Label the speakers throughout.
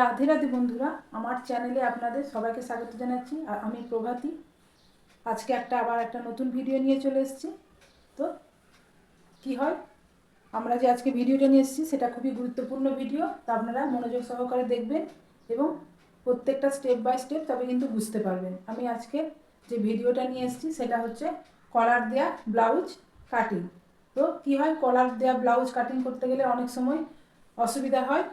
Speaker 1: রাধে রাধে বন্ধুরা, আমার চ্যানেলে আপনাদের সবাইকে স্বাগত জানাচ্ছি। আর আমি প্রভাতী। আজকে একটা আবার একটা নতুন ভিডিও নিয়ে চলে এসেছি। তো কি হয়? আমরা যে আজকে ভিডিওটা নিয়ে এসেছি, সেটা খুবই গুরুত্বপূর্ণ ভিডিও। তা আপনারা মনোযোগ সহকারে দেখবেন এবং প্রত্যেকটা স্টেপ বাই স্টেপ তবে কিন্তু বুঝতে পারবেন। আমি আজকে যে ভিডিওটা নিয়ে এসেছি, সেটা হচ্ছে কলার দেয়া ব্লাউজ কাটিং তো কী হয়? কলার দেয়া ব্লাউজ কাটিং করতে গেলে অনেক সময় অসুবিধা হয়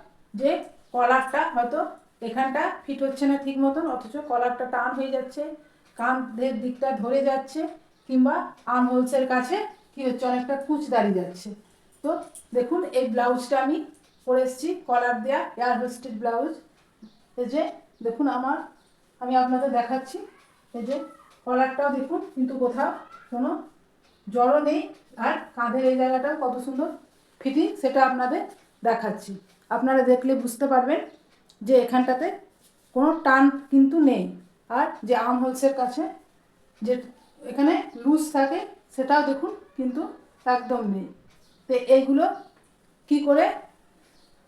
Speaker 1: যে কলারটা হয়তো এখানটা ফিট হচ্ছে না ঠিক মতন, অথচ কলারটা টান হয়ে যাচ্ছে, কাঁধের দিকটা ধরে যাচ্ছে, কিংবা আর্ম হোলসের কাছে কি হচ্ছে, অনেকটা কুচ দাঁড়িয়ে যাচ্ছে। তো দেখুন, এই ব্লাউজটা আমি পরে এসেছি, কলার দেওয়া এয়ার হোস্টেড ব্লাউজ। এই যে, দেখুন আমার, আমি আপনাদের দেখাচ্ছি। এই যে, কলারটাও দেখুন, কিন্তু কোথাও কোনো জড়ও নেই, আর কাঁধের এই জায়গাটাও কত সুন্দর ফিটিং সেটা আপনাদের দেখাচ্ছি। আপনারা দেখলে বুঝতে পারবেন যে এখানটাতে কোনো টান কিন্তু নেই। আর যে আর্ম হোলসের কাছে যে এখানে লুজ থাকে, সেটাও দেখুন কিন্তু একদম নেই। তো এইগুলো কি করে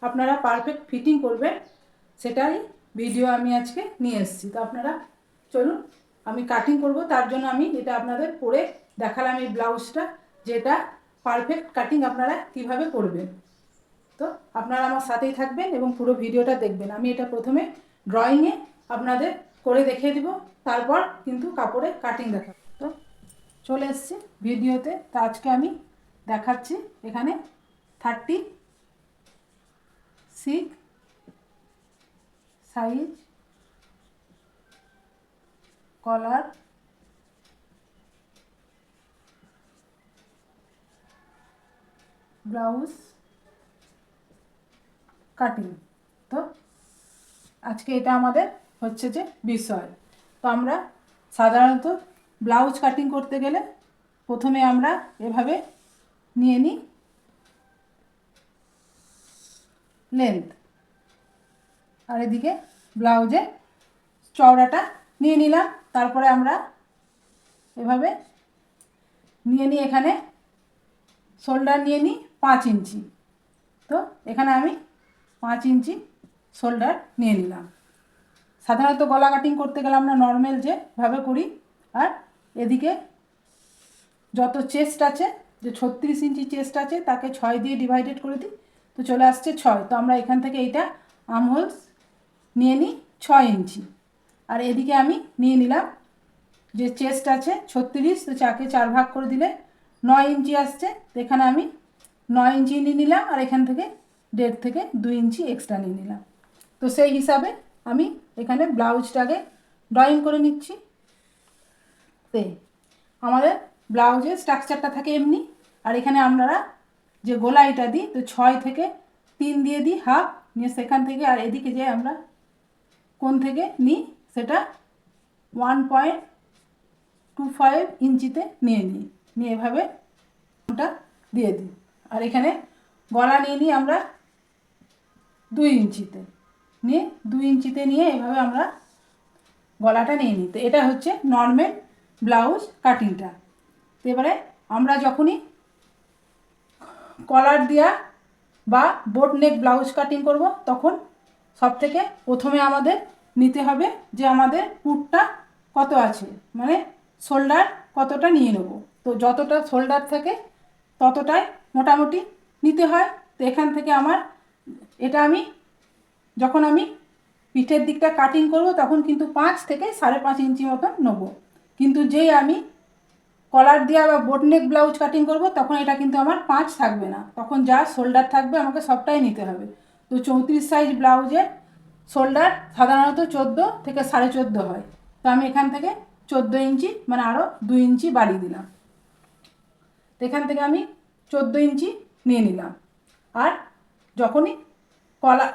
Speaker 1: আপনারা পারফেক্ট ফিটিং করবেন, সেটাই ভিডিও আমি আজকে নিয়ে এসেছি। তো আপনারা চলুন, আমি কাটিং করব, তার জন্য আমি এটা আপনাদের পরে দেখালাম এই ব্লাউজটা যেটা পারফেক্ট কাটিং আপনারা কীভাবে করবেন। তো আপনারা আমার সাথেই থাকবেন এবং পুরো ভিডিওটা দেখবেন। আমি এটা প্রথমে ড্রয়িংয়ে আপনাদের করে দেখিয়ে দিব, তারপর কিন্তু কাপড়ে কাটিং দেখা তো চলে এসছি ভিডিওতে। তো আজকে আমি দেখাচ্ছি এখানে thirty six size collar blouse cutting তো আজকে এটা আমাদের হচ্ছে যে বিষয়। তো আমরা সাধারণত ব্লাউজ কাটিং করতে গেলে প্রথমে আমরা এভাবে নিয়ে নিই লেন্থ আর এদিকে ব্লাউজে চওড়াটা নিয়ে নিলাম। তারপরে আমরা এভাবে নিয়ে নিই এখানে। শোল্ডার নিয়ে নিই পাঁচ ইঞ্চি। তো এখানে আমি পাঁচ ইঞ্চি শোল্ডার নিয়ে নিলাম। সাধারণত গলা কাটিং করতে গেলে আমরা নর্মাল যেভাবে করি, আর এদিকে যত চেস্ট আছে, যে ছত্রিশ ইঞ্চি চেস্ট আছে, তাকে ছয় দিয়ে ডিভাইডেড করে দিই। তো চলে আসছে ছয়। তো আমরা এখান থেকে এইটা আমহোলস নিয়ে নিই ছয় ইঞ্চি। আর এদিকে আমি নিয়ে নিলাম যে চেস্ট আছে ছত্রিশ, তো চাকে চার ভাগ করে দিলে নয় ইঞ্চি আসছে। তো এখানে আমি নয় ইঞ্চি নিয়ে নিলাম, আর এখান থেকে দেড় থেকে দুই ইঞ্চি এক্সট্রা নিয়ে নিলাম। তো সেই হিসাবে আমি এখানে ব্লাউজটাকে ড্রয়িং করে নিচ্ছি। তে আমাদের ব্লাউজের স্ট্রাকচারটা থাকে এমনি, আর এখানে আমরা যে গোলাইটা দিই, তো ছয় থেকে তিন দিয়ে দিই হাফ নিয়ে সেখান থেকে আর এদিকে যে আমরা কোন থেকে নিই, সেটা ওয়ান পয়েন্ট টু ফাইভ ইঞ্চিতে নিয়ে নিই। নিয়ে এভাবে ওটা দিয়ে দিই। আর এখানে গলা নিয়ে নিই আমরা দুই ইঞ্চিতে। নিয়ে দুই ইঞ্চিতে নিয়ে এভাবে আমরা গলাটা নিয়ে নিই। তো এটা হচ্ছে নর্মাল ব্লাউজ কাটিংটা তো এবারে আমরা যখনই কলার দেওয়া বা বোট নেক ব্লাউজ কাটিং করব, তখন সব থেকে প্রথমে আমাদের নিতে হবে যে আমাদের পুটটা কত আছে। মানে শোল্ডার কতটা নিয়ে নেব। তো যতটা শোল্ডার থাকে ততটাই মোটামুটি নিতে হয়। তো এখান থেকে আমার এটা আমি যখন আমি পিঠের দিকটা কাটিং করব, তখন কিন্তু পাঁচ থেকে সাড়ে পাঁচ ইঞ্চি মতন নেব। কিন্তু যেই আমি কলার দেওয়া বা বোটনেক ব্লাউজ কাটিং করব, তখন এটা কিন্তু আমার পাঁচ থাকবে না। তখন যা শোল্ডার থাকবে, আমাকে সবটাই নিতে হবে। তো চৌত্রিশ সাইজ ব্লাউজের শোল্ডার সাধারণত চোদ্দ থেকে সাড়ে চোদ্দ হয়। তো আমি এখান থেকে চোদ্দ ইঞ্চি মানে আরও দু ইঞ্চি বাড়িয়ে দিলাম। তো এখান থেকে আমি চোদ্দ ইঞ্চি নিয়ে নিলাম। আর যখনই কলা,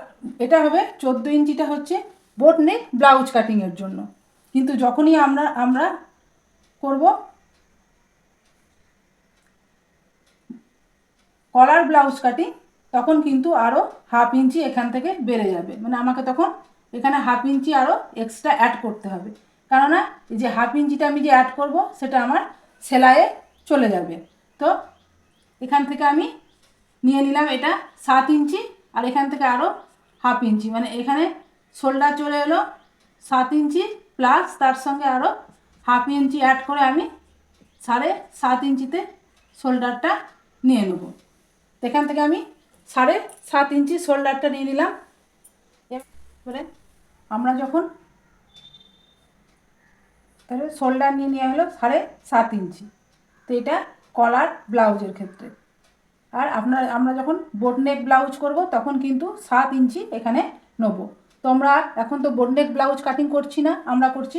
Speaker 1: এটা হবে চোদ্দ ইঞ্চিটা হচ্ছে বোট নেক ব্লাউজ কাটিংয়ের জন্য। কিন্তু যখনই আমরা আমরা করব, কলার ব্লাউজ কাটিং তখন কিন্তু আরও হাফ ইঞ্চি এখান থেকে বেড়ে যাবে। মানে আমাকে তখন এখানে হাফ ইঞ্চি আরও এক্সট্রা অ্যাড করতে হবে। কেননা এই যে হাফ ইঞ্চিটা আমি যে অ্যাড করব, সেটা আমার সেলাইয়ে চলে যাবে। তো এখান থেকে আমি নিয়ে নিলাম এটা সাত ইঞ্চি আর এখান থেকে আরও হাফ ইঞ্চি। মানে এখানে শোল্ডার চলে এলো সাত ইঞ্চি প্লাস তার সঙ্গে আরও হাফ ইঞ্চি অ্যাড করে আমি সাড়ে সাত ইঞ্চিতে শোল্ডারটা নিয়ে নেব। এখান থেকে আমি সাড়ে সাত ইঞ্চি শোল্ডারটা নিয়ে নিলাম। এবারে আমরা যখন তাহলে শোল্ডার নিয়ে নেওয়া হলো সাড়ে সাত ইঞ্চি। তো এটা কলার ব্লাউজের ক্ষেত্রে। আর আপনার, আমরা যখন বোটনেক ব্লাউজ করব, তখন কিন্তু সাত ইঞ্চি এখানে নেব। তো আমরা এখন তো বোটনেক ব্লাউজ কাটিং করছি না, আমরা করছি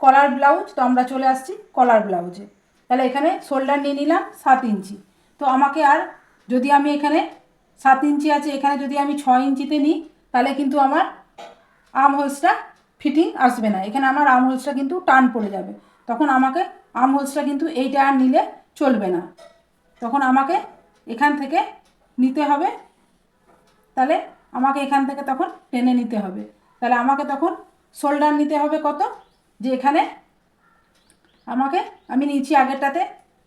Speaker 1: কলার ব্লাউজ তো আমরা চলে আসছি কলার ব্লাউজে তাহলে এখানে শোল্ডার নিয়ে নিলাম সাত ইঞ্চি। তো আমাকে আর যদি আমি এখানে সাত ইঞ্চি আছে, এখানে যদি আমি ছয় ইঞ্চিতে নিই, তাহলে কিন্তু আমার আর্ম হোলসটা ফিটিং আসবে না। এখানে আমার আর্ম হোলসটা কিন্তু টান পড়ে যাবে। তখন আমাকে আর্ম হোলসটা কিন্তু এইটা আর নিলে চলবে না। তখন আমাকে এখান থেকে নিতে হবে। তাহলে আমাকে এখান থেকে তখন টেনে নিতে হবে। তাহলে আমাকে তখন শোল্ডার নিতে হবে কত? যে এখানে আমাকে, আমি নিয়েছি আগেরটাতে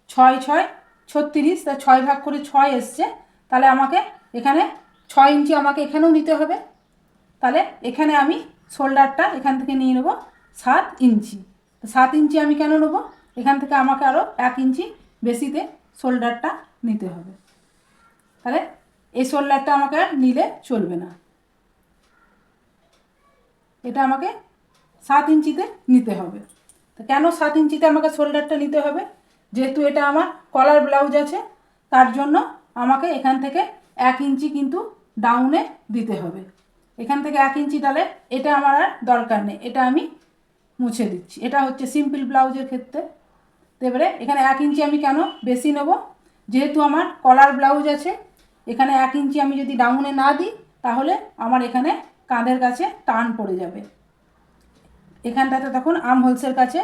Speaker 1: ছয় ছয়, ছত্রিশ, তা ছয় ভাগ করে ছয় এসছে। তাহলে আমাকে এখানে ছয় ইঞ্চি আমাকে এখানেও নিতে হবে। তাহলে এখানে আমি শোল্ডারটা এখান থেকে নিয়ে নেব সাত ইঞ্চি। সাত ইঞ্চি আমি কেন নেব? এখান থেকে আমাকে আরও এক ইঞ্চি বেশিতে শোল্ডারটা নিতে হবে। তাহলে এই শোল্ডারটা আমাকে আর নিলে চলবে না। এটা আমাকে সাত ইঞ্চিতে নিতে হবে। তো কেন সাত ইঞ্চিতে আমাকে শোল্ডারটা নিতে হবে? যেহেতু এটা আমার কলার ব্লাউজ আছে, তার জন্য আমাকে এখান থেকে এক ইঞ্চি কিন্তু ডাউনে দিতে হবে। এখান থেকে এক ইঞ্চি তাহলে এটা আমার আর দরকার নেই, এটা আমি মুছে দিচ্ছি। এটা হচ্ছে সিম্পল ব্লাউজের ক্ষেত্রে। তো এবারে এখানে এক ইঞ্চি আমি কেন বেশি নেব? যেহেতু আমার কলার ব্লাউজ আছে এখানে এক ইঞ্চি আমি যদি ডাউনে না দিই, তাহলে আমার এখানে কাঁধের কাছে টান পড়ে যাবে। এখানটাতে তখন আর্ম হোলসের কাছে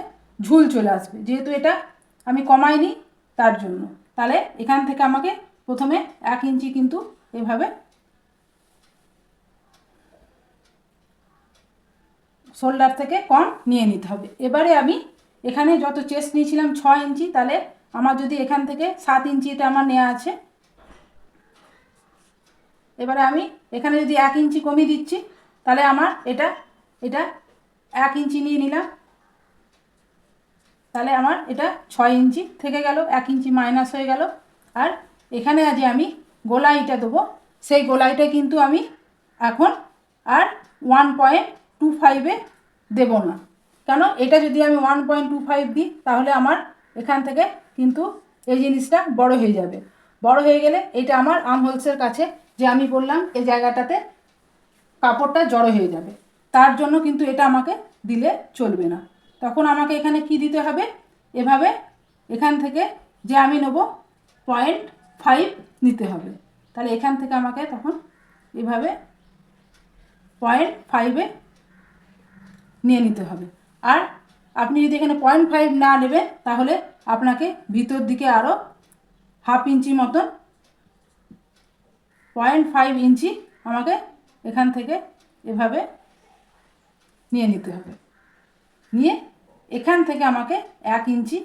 Speaker 1: ঝুল চলে আসবে। যেহেতু এটা আমি কমাইনি তার জন্য। তাহলে এখান থেকে আমাকে প্রথমে এক ইঞ্চি কিন্তু এভাবে শোল্ডার থেকে কম নিয়ে নিতে হবে। এবারে আমি এখানে যত চেস্ট নিয়েছিলাম ছ ইঞ্চি, তাহলে আমার যদি এখান থেকে সাত ইঞ্চি এটা আমার নেওয়া আছে এবারে আমি এখানে যদি এক ইঞ্চি কমিয়ে দিচ্ছি, তাহলে আমার এটা এটা এক ইঞ্চি নিয়ে নিলাম। তাহলে আমার এটা ছয় ইঞ্চি থেকে গেল, এক ইঞ্চি মাইনাস হয়ে গেল। আর এখানে আজ আমি গোলাইটা দেবো। সেই গোলাইটা কিন্তু আমি এখন আর ওয়ান পয়েন্ট টু ফাইভে দেবো না। কেন? এটা যদি আমি ওয়ান পয়েন্ট টু ফাইভ দিই, তাহলে আমার এখান থেকে কিন্তু এই জিনিসটা বড় হয়ে যাবে। বড় হয়ে গেলে এটা আমার আর্ম হোলসের কাছে যে আমি বললাম এই জায়গাটাতে কাপড়টা জড়ো হয়ে যাবে। তার জন্য কিন্তু এটা আমাকে দিলে চলবে না। তখন আমাকে এখানে কি দিতে হবে? এভাবে এখান থেকে যে আমি নেব পয়েন্ট ফাইভ নিতে হবে। তাহলে এখান থেকে আমাকে তখন এভাবে পয়েন্ট ফাইভে নিয়ে নিতে হবে। আর আপনি যদি এখানে পয়েন্ট ফাইভ না নেবেন, তাহলে আপনাকে ভিতর দিকে আরও হাফ ইঞ্চি মতন পয়েন্ট ফাইভ ইঞ্চি আমাকে এখান থেকে এভাবে নিয়ে নিতে হবে। নিয়ে এখান থেকে আমাকে এক ইঞ্চি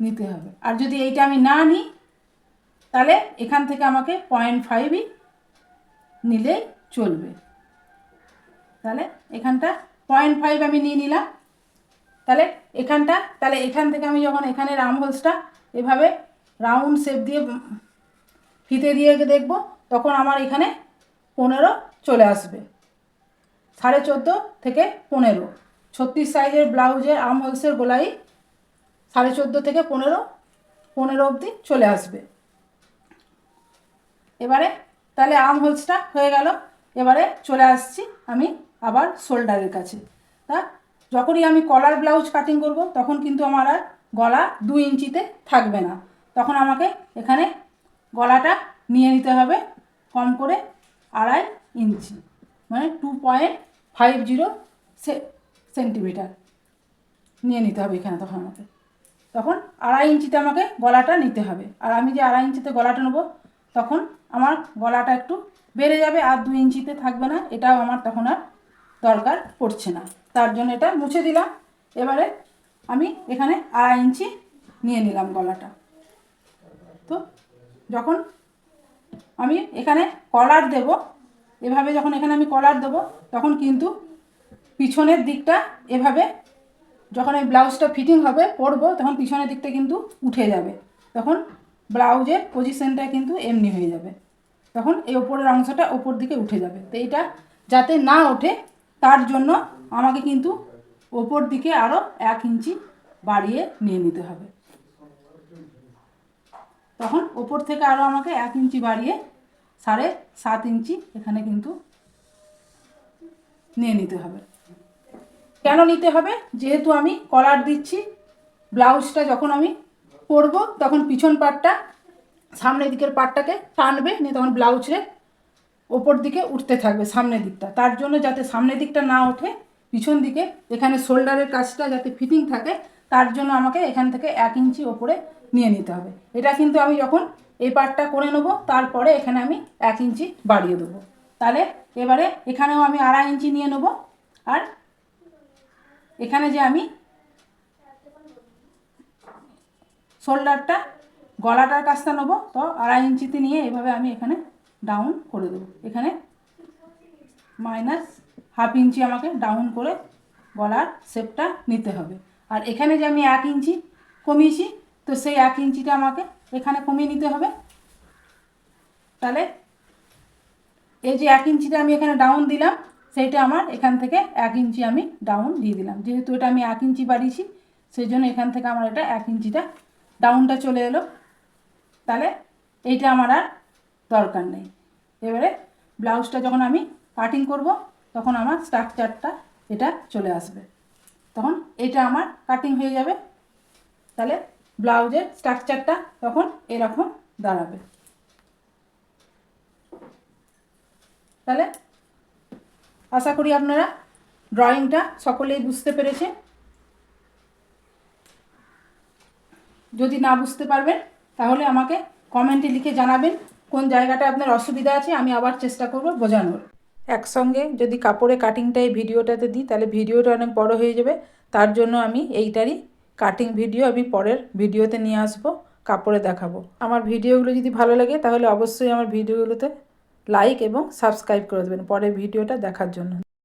Speaker 1: নিতে হবে। আর যদি এইটা আমি না নিই, তাহলে এখান থেকে আমাকে পয়েন্ট ফাইভই নিলেই চলবে। তাহলে এখানটা পয়েন্ট ফাইভ আমি নিয়ে নিলাম। তাহলে এখানটা, তাহলে এখান থেকে আমি যখন এখানে রাম হোলসটা এভাবে রাউন্ড শেপ দিয়ে ফিতে দিয়ে দেখব তখন আমার এখানে পনেরো চলে আসবে। সাড়ে চোদ্দ থেকে পনেরো। ছত্রিশ সাইজের ব্লাউজের আর্ম হোলসের গোলাই সাড়ে চোদ্দ থেকে পনেরো পনেরো অবধি চলে আসবে। এবারে তাহলে আর্ম হোলসটা হয়ে গেল। এবারে চলে আসছি আমি আবার শোল্ডারের কাছে। তা যখনই আমি কলার ব্লাউজ কাটিং করব, তখন কিন্তু আমার আর গলা দু ইঞ্চিতে থাকবে না। তখন আমাকে এখানে গলাটা নিয়ে নিতে হবে। কম করে আড়াই ইঞ্চি মানে two point five zero centimetre নিয়ে নিতে হবে এখানে তখন আমাকে। তখন আড়াই ইঞ্চিতে আমাকে গলাটা নিতে হবে। আর আমি যে আড়াই ইঞ্চিতে গলাটা নেব, তখন আমার গলাটা একটু বেড়ে যাবে আর দু ইঞ্চিতে থাকবে না, এটাও আমার তখন আর দরকার পড়ছে না। তার জন্য এটা মুছে দিলাম। এবারে আমি এখানে আড়াই ইঞ্চি নিয়ে নিলাম গলাটা। তো যখন আমি এখানে কলার দেব। এভাবে যখন এখানে আমি কলার দেব, তখন কিন্তু পিছনের দিকটা এভাবে যখন এই ব্লাউজটা ফিটিং হবে, পরবো, তখন পিছনের দিকটা কিন্তু উঠে যাবে। তখন ব্লাউজের পজিশনটা কিন্তু এমনি হয়ে যাবে। তখন এই ওপরের অংশটা ওপর দিকে উঠে যাবে। তো এটা যাতে না ওঠে, তার জন্য আমাকে কিন্তু ওপর দিকে আরও এক ইঞ্চি বাড়িয়ে নিয়ে নিতে হবে। তখন ওপর থেকে আরও আমাকে এক ইঞ্চি বাড়িয়ে সাড়ে সাত ইঞ্চি এখানে কিন্তু নিয়ে নিতে হবে। কেন নিতে হবে? যেহেতু আমি কলার দিচ্ছি, ব্লাউজটা যখন আমি পরব, তখন পিছন পাটটা, সামনের দিকের পাটটাকে টানবে, নিয়ে তখন ব্লাউজে ওপর দিকে উঠতে থাকবে সামনের দিকটা। তার জন্য যাতে সামনের দিকটা না ওঠে, পিছন দিকে, এখানে শোল্ডারের কাজটা যাতে ফিটিং থাকে তার জন্য আমাকে এখান থেকে এক ইঞ্চি ওপরে নিয়ে নিতে হবে। এটা কিন্তু আমি যখন এই পার্টটা করে নেব, তারপরে এখানে আমি এক ইঞ্চি বাড়িয়ে দেবো। তাহলে এবারে এখানেও আমি আড়াই ইঞ্চি নিয়ে নেব, আর এখানে যে আমি শোল্ডারটা, গলাটার কাজটা নেব, তো আড়াই ইঞ্চিতে নিয়ে এভাবে আমি এখানে ডাউন করে দেবো। এখানে মাইনাস হাফ ইঞ্চি আমাকে ডাউন করে গলার শেপটা নিতে হবে। আর এখানে যে আমি এক ইঞ্চি কমিয়েছি, তো সেই এক ইঞ্চিটা আমাকে এখানে কমিয়ে নিতে হবে। তাহলে এই যে এক ইঞ্চিটা আমি এখানে ডাউন দিলাম, সেইটা আমার এখান থেকে এক ইঞ্চি আমি ডাউন দিয়ে দিলাম। যেহেতু এটা আমি এক ইঞ্চি বাড়িয়েছি, সেই জন্য এখান থেকে আমার এটা এক ইঞ্চিটা ডাউনটা চলে এলো। তাহলে এইটা আমার আর দরকার নেই। এবারে ব্লাউজটা যখন আমি কাটিং করব, তখন আমার স্ট্রাকচারটা এটা চলে আসবে। তখন এটা আমার কাটিং হয়ে যাবে। তাহলে ব্লাউজের স্ট্রাকচারটা তখন এরকম দাঁড়াবে। তাহলে আশা করি আপনারা ড্রয়িংটা সকলেই বুঝতে পেরেছে যদি না বুঝতে পারবেন, তাহলে আমাকে কমেন্টে লিখে জানাবেন, কোন জায়গাটা আপনার অসুবিধা আছে, আমি আবার চেষ্টা করব বোঝানোর। একসঙ্গে যদি কাপড়ে কাটিংটা এই ভিডিওটাতে দিই, তাহলে ভিডিওটা অনেক বড় হয়ে যাবে। তার জন্য আমি এইটারই কাটিং ভিডিও আমি পরের ভিডিওতে নিয়ে আসব, কাপড়ে দেখাবো। আমার ভিডিওগুলো যদি ভালো লাগে, তাহলে অবশ্যই আমার ভিডিওগুলোতে লাইক এবং সাবস্ক্রাইব করে দেবেন পরের ভিডিওটা দেখার জন্য।